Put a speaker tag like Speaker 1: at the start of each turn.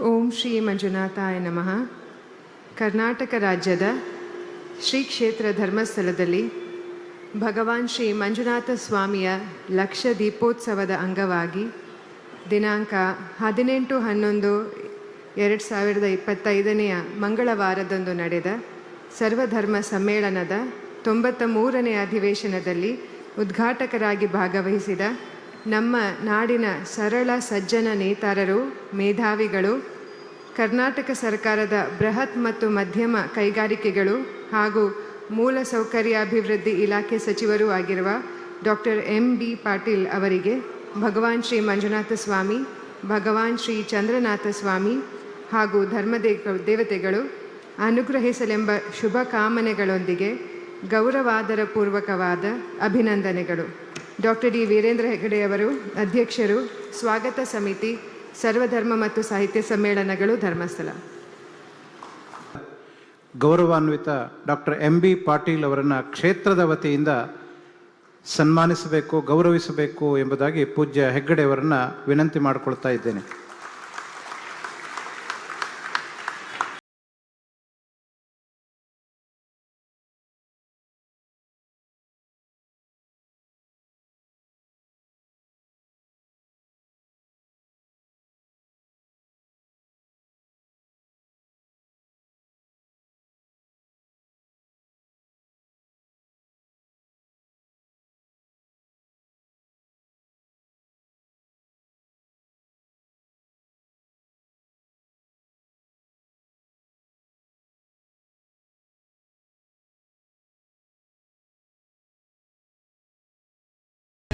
Speaker 1: ಓಂ ಶ್ರೀ ಮಂಜುನಾಥಾಯ ನಮಃ. ಕರ್ನಾಟಕ ರಾಜ್ಯದ ಶ್ರೀ ಕ್ಷೇತ್ರ ಧರ್ಮಸ್ಥಳದಲ್ಲಿ ಭಗವಾನ್ ಶ್ರೀ ಮಂಜುನಾಥ ಸ್ವಾಮಿಯ ಲಕ್ಷ ದೀಪೋತ್ಸವದ ಅಂಗವಾಗಿ ದಿನಾಂಕ ಹದಿನೆಂಟು ಹನ್ನೊಂದು ಎರಡು ಸಾವಿರದ ಇಪ್ಪತ್ತೈದನೆಯ ಮಂಗಳವಾರದಂದು ನಡೆದ ಸರ್ವಧರ್ಮ ಸಮ್ಮೇಳನದ ತೊಂಬತ್ತ ಮೂರನೇ ಅಧಿವೇಶನದಲ್ಲಿ ಉದ್ಘಾಟಕರಾಗಿ ಭಾಗವಹಿಸಿದ ನಮ್ಮ ನಾಡಿನ ಸರಳ ಸಜ್ಜನ ನೇತಾರರು, ಮೇಧಾವಿಗಳು, ಕರ್ನಾಟಕ ಸರ್ಕಾರದ ಬೃಹತ್ ಮತ್ತು ಮಧ್ಯಮ ಕೈಗಾರಿಕೆಗಳು ಹಾಗೂ ಮೂಲ ಸೌಕರ್ಯಾಭಿವೃದ್ಧಿ ಇಲಾಖೆ ಸಚಿವರೂ ಆಗಿರುವ ಡಾಕ್ಟರ್ ಎಂ ಬಿ ಪಾಟೀಲ್ ಅವರಿಗೆ ಭಗವಾನ್ ಶ್ರೀ ಮಂಜುನಾಥ ಸ್ವಾಮಿ, ಭಗವಾನ್ ಶ್ರೀ ಚಂದ್ರನಾಥ ಸ್ವಾಮಿ ಹಾಗೂ ಧರ್ಮದೇ ದೇವತೆಗಳು ಅನುಗ್ರಹಿಸಲೆಂಬ ಶುಭ ಕಾಮನೆಗಳೊಂದಿಗೆ ಗೌರವಾದರಪೂರ್ವಕವಾದ ಅಭಿನಂದನೆಗಳು. ಡಾಕ್ಟರ್ ಡಿ ವೀರೇಂದ್ರ ಹೆಗಡೆಯವರು ಅಧ್ಯಕ್ಷರು, ಸ್ವಾಗತ ಸಮಿತಿ, ಸರ್ವಧರ್ಮ ಮತ್ತು ಸಾಹಿತ್ಯ ಸಮ್ಮೇಳನಗಳು ಧರ್ಮಸ್ಥಳ.
Speaker 2: ಗೌರವಾನ್ವಿತ ಡಾಕ್ಟರ್ ಎಂ ಬಿ ಪಾಟೀಲ್ ಅವರನ್ನು ಕ್ಷೇತ್ರದ ವತಿಯಿಂದ ಸನ್ಮಾನಿಸಬೇಕು, ಗೌರವಿಸಬೇಕು ಎಂಬುದಾಗಿ ಪೂಜ್ಯ ಹೆಗ್ಗಡೆಯವರನ್ನು ವಿನಂತಿ ಮಾಡಿಕೊಳ್ತಾ ಇದ್ದೇನೆ.